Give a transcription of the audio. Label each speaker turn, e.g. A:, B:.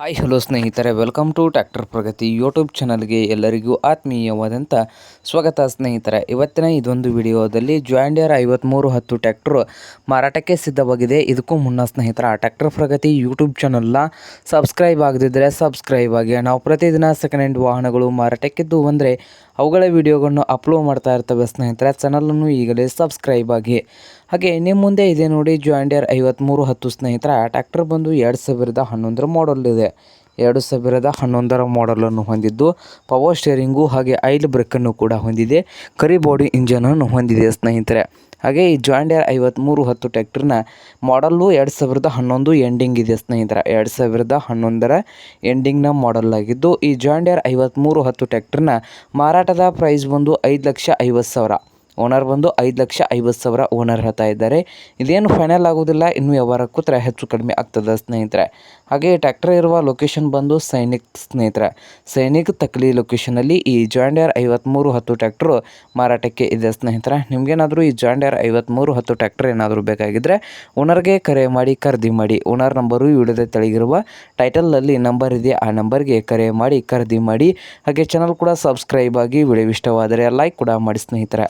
A: Hi hello ಸ್ನೇಹಿತರೆ welcome to tractor Pragati YouTube ಚಾನಲ್ಗೆ ಎಲ್ಲರಿಗೂ ಆತ್ಮೀಯವಾದಂಥ ಸ್ವಾಗತ ಸ್ನೇಹಿತರೆ. ಇವತ್ತಿನ ಇದೊಂದು ವಿಡಿಯೋದಲ್ಲಿ ಜಾಂಡಿಯರ್ ಐವತ್ತ್ಮೂರು ಹತ್ತು ಟ್ಯಾಕ್ಟ್ರು ಮಾರಾಟಕ್ಕೆ ಸಿದ್ಧವಾಗಿದೆ. ಇದಕ್ಕೂ ಮುನ್ನ ಸ್ನೇಹಿತರ ಟ್ಯಾಕ್ಟರ್ ಪ್ರಗತಿ ಯೂಟ್ಯೂಬ್ ಚಾನಲ್ನ ಸಬ್ಸ್ಕ್ರೈಬ್ ಆಗದಿದ್ದರೆ ಸಬ್ಸ್ಕ್ರೈಬ್ ಆಗಿ. ನಾವು ಪ್ರತಿದಿನ ಸೆಕೆಂಡ್ ಹ್ಯಾಂಡ್ ವಾಹನಗಳು ಮಾರಾಟಕ್ಕಿದ್ದು ಅಂದರೆ ಅವುಗಳ ವಿಡಿಯೋಗಳನ್ನು ಅಪ್ಲೋಡ್ ಮಾಡ್ತಾ ಇರ್ತವೆ ಸ್ನೇಹಿತರೆ. ಚಾನಲನ್ನು ಈಗಲೇ ಸಬ್ಸ್ಕ್ರೈಬ್ ಆಗಿ. ಹಾಗೆ ನಿಮ್ಮ ಮುಂದೆ ಇದೆ ನೋಡಿ ಜಾಂಡಿಯರ್ ಐವತ್ತ್ಮೂರು ಹತ್ತು ಸ್ನೇಹಿತರ ಟ್ರ್ಯಾಕ್ಟರ್ ಬಂದು ಎರಡು ಸಾವಿರದ ಹನ್ನೊಂದರ ಮಾಡಲ್ ಇದೆ. ಎರಡು ಸಾವಿರದ ಹನ್ನೊಂದರ ಮಾಡಲನ್ನು ಹೊಂದಿದ್ದು ಪವರ್ ಸ್ಟೇರಿಂಗು ಹಾಗೆ ಐಲ್ ಬ್ರೇಕನ್ನು ಕೂಡ ಹೊಂದಿದೆ ಕರಿ ಬಾಡಿ ಇಂಜನನ್ನು ಹೊಂದಿದೆ ಸ್ನೇಹಿತರೆ. ಹಾಗೆ ಈ ಜಾಂಡಿಯರ್ ಐವತ್ತ್ಮೂರು ಹತ್ತು ಟ್ಯಾಕ್ಟ್ರನ್ನ ಮಾಡಲ್ಲು ಎರಡು ಸಾವಿರದ ಹನ್ನೊಂದು ಎಂಡಿಂಗ್ ಇದೆ ಸ್ನೇಹಿತರ. ಎರಡು ಸಾವಿರದ ಹನ್ನೊಂದರ ಎಂಡಿಂಗ್ನ ಮಾಡಲ್ ಆಗಿದ್ದು, ಈ ಜಾಂಡಿಯರ್ ಐವತ್ತ್ಮೂರು ಹತ್ತು ಟ್ಯಾಕ್ಟ್ರನ್ನ ಮಾರಾಟದ ಪ್ರೈಸ್ ಬಂದು ಐದು ಲಕ್ಷ ಐವತ್ತು ಸಾವಿರ. ಓನರ್ ಬಂದು ಐದು ಲಕ್ಷ ಐವತ್ತು ಸಾವಿರ ಓನರ್ ಹೇಳ್ತಾ ಇದ್ದಾರೆ. ಇದೇನು ಫೈನಲ್ ಆಗೋದಿಲ್ಲ, ಇನ್ನು ವ್ಯವಹಾರಕ್ಕೂ ತರ ಹೆಚ್ಚು ಕಡಿಮೆ ಆಗ್ತದೆ ಸ್ನೇಹಿತರೆ. ಹಾಗೆ ಟ್ರ್ಯಾಕ್ಟರ್ ಇರುವ ಲೊಕೇಶನ್ ಬಂದು ಸೈನಿಕ್ ಸ್ನೇಹಿತರೆ. ಸೈನಿಕ್ ತಕ್ಲಿ ಲೊಕೇಶನಲ್ಲಿ ಈ ಜಾಂಡಿಯರ್ ಐವತ್ತ್ಮೂರು ಹತ್ತು ಟ್ರ್ಯಾಕ್ಟ್ರು ಮಾರಾಟಕ್ಕೆ ಇದೆ ಸ್ನೇಹಿತರೆ. ನಿಮಗೇನಾದರೂ ಈ ಜಾಂಡಿಯರ್ ಐವತ್ತ್ಮೂರು ಹತ್ತು ಟ್ರ್ಯಾಕ್ಟರ್ ಏನಾದರೂ ಬೇಕಾಗಿದ್ದರೆ ಓನರ್ಗೆ ಕರೆ ಮಾಡಿ, ಖರೀದಿ ಮಾಡಿ ಓನರ್ ನಂಬರು ವಿಡಿಯೋದ ತೆಳಗಿರುವ ಟೈಟಲ್ನಲ್ಲಿ ನಂಬರ್ ಇದೆ, ಆ ನಂಬರ್ಗೆ ಕರೆ ಮಾಡಿ, ಖರೀದಿ ಮಾಡಿ, ಹಾಗೆ ಚಾನಲ್ ಕೂಡ ಸಬ್ಸ್ಕ್ರೈಬ್ ಆಗಿ ವಿಡಿಯೋ ಇಷ್ಟವಾದರೆ ಲೈಕ್ ಕೂಡ ಮಾಡಿ ಸ್ನೇಹಿತರೆ.